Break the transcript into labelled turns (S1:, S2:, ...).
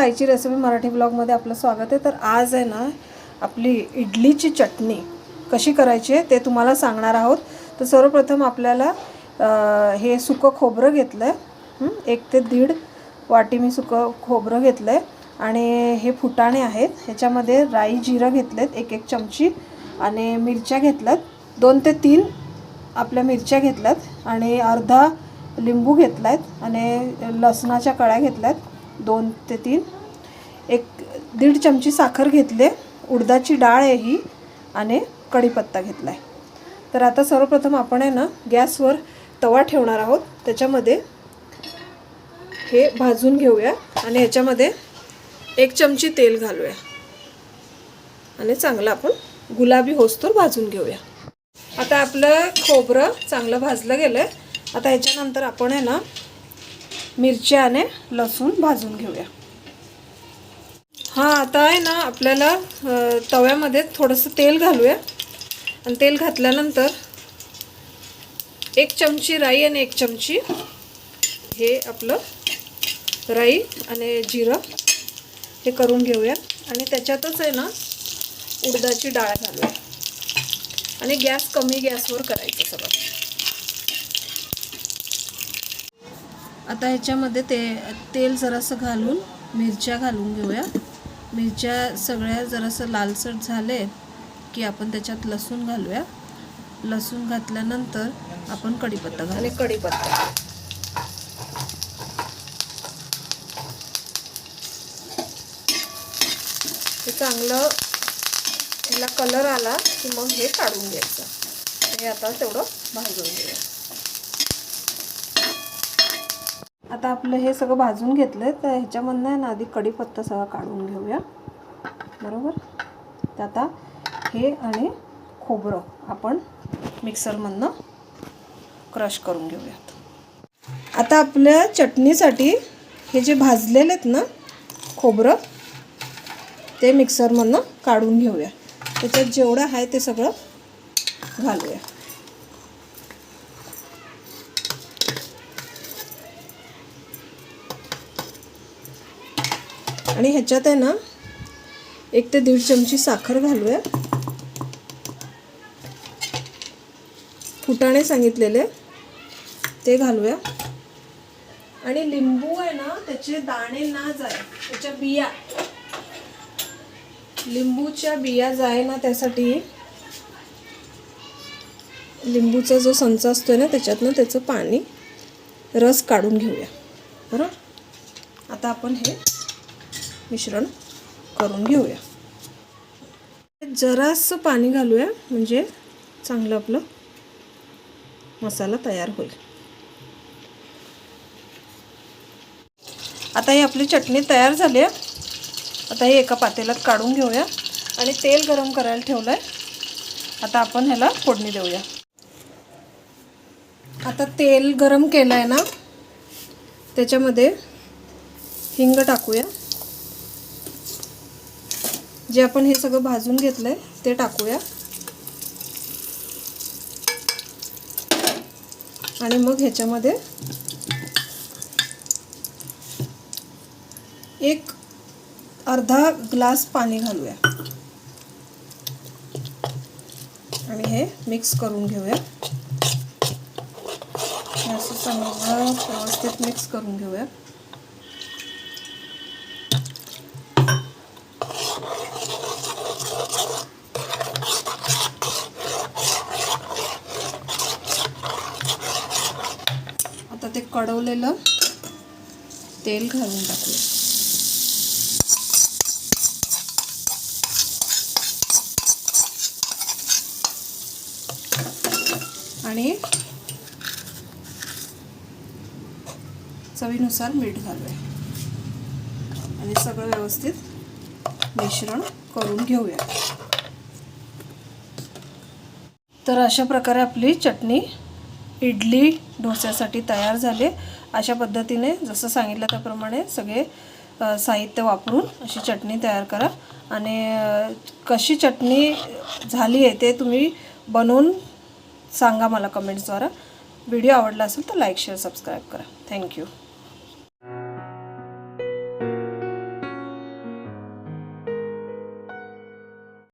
S1: नमस्कार आईची रेसिपी मराठी ब्लॉगमध्ये आपलं स्वागत आहे. तर आज आहे ना आपली इडलीची चटणी कशी करायची आहे ते तुम्हाला सांगणार आहोत. तर सर्वप्रथम आपल्याला हे सुकं खोबरं घेतलं आहे एक ते दीड वाटी मी सुकं खोबरं घेतलं आहे आणि हे फुटाणे आहेत. ह्याच्यामध्ये राई जिरं घेतलेत एक एक चमची. आणि मिरच्या घेतल्यात. दोन ते तीन आपल्या मिरच्या घेतल्यात. आणि अर्धा लिंबू घेतला आहेत आणि लसणाच्या कळ्या घेतल्यात. दोन ते तीन. एक दीड चमची साखर घेतले उडदाची डाळ आहे ही आणि कढीपत्ता घेतला आहे तर आता सर्वप्रथम आपण आहे ना गॅसवर तवा ठेवणार आहोत. त्याच्यामध्ये हे भाजून घेऊया आणि ह्याच्यामध्ये एक चमची तेल घालूया. आणि चांगलं आपण गुलाबी होस्तोर भाजून घेऊया. आता आपलं खोबरं चांगलं भाजलं गेलं आहे आता ह्याच्यानंतर आपण आहे ना मिरच्या आणि लसूण भाजून घेऊया. हां आता आहे ना आपल्याला तव्यामध्ये थोडंसं तेल घालूया. आणि तेल घातल्यानंतर एक चमची राई आणि एक चमची हे आपलं राई आणि जिरं हे करून घेऊया. आणि त्याच्यातच आहे ना उडदाची डाळ घालूया. आणि गॅस कमी गॅसवर करायचं सगळं. आता ह्याच्यामध्ये ते तेल जरासं घालून मिरच्या घालून घेऊया. मिरच्या सगळ्या जरासं लालसट झाले की आपण त्याच्यात लसूण घालूया. लसूण घातल्यानंतर आपण कढीपत्ता घालू. आणि कढीपत्ता. हे चांगलं याला कलर आला की मग हे काढून घ्यायचं. हे आता तेवढं भाजून घेऊया. आता आपलं हे सगळं भाजून घेतलं आहे तर ह्याच्यामधनं आहे ना आधी कढीपत्ता सगळा काढून घेऊया. बरोबर? तर आता हे आणि खोबरं आपण मिक्सरमधनं क्रश करून घेऊयात. आता आपल्या चटणीसाठी हे जे भाजलेले आहेत ना खोबरं ते मिक्सरमधनं काढून घेऊया. त्याच्यात जेवढं आहे ते सगळं घालूया. आणि ह्याच्यात आहे ना एक ते दीड चमची साखर घालूया. फुटाणे सांगितलेले ते घालूया. आणि लिंबू आहे ना त्याचे दाणे ना जाय त्याच्या बिया. लिंबूच्या बिया जाय ना त्यासाठी. लिंबूचा जो संच असतो ना त्याच्यातनं त्याचं पाणी रस काढून घेऊया. बरोबर आता आपण हे मिश्रण करून घेऊया. जरासं पाणी घालूया म्हणजे चांगलं आपलं मसाला तयार होईल. आता ही आपली चटणी तयार झाली आहे. आता हे एका पातेल्यात काढून घेऊया आणि तेल गरम करायला ठेवलं आहे आता आपण ह्याला फोडणी देऊया. आता तेल गरम केलं आहे ना त्याच्यामध्ये हिंग टाकूया. जे आपण हे सगळं भाजून घेतलं आहे ते टाकूया. आणि मग ह्याच्यामध्ये एक अर्धा ग्लास पाणी घालूया. आणि हे मिक्स करून घेऊया. असं चांगलं व्यवस्थित मिक्स करून घेऊया आता ते कडवलेलं तेल घालून टाकूया आणि चवीनुसार मीठ घालूया. आणि सगळं व्यवस्थित मिश्रण करून घेऊया. तर अशा प्रकारे आपली चटणी इडली डोस्यासाठी तयार झाले. अशा पद्धतीने जसं सांगितलं त्याप्रमाणे सगळे साहित्य वापरून अशी चटणी तयार करा. आणि कशी चटणी झाली आहे ते तुम्ही बनवून सांगा मला कमेंट्सद्वारा. व्हिडिओ आवडला असेल तर लाईक शेअर सबस्क्राईब करा. Thank you.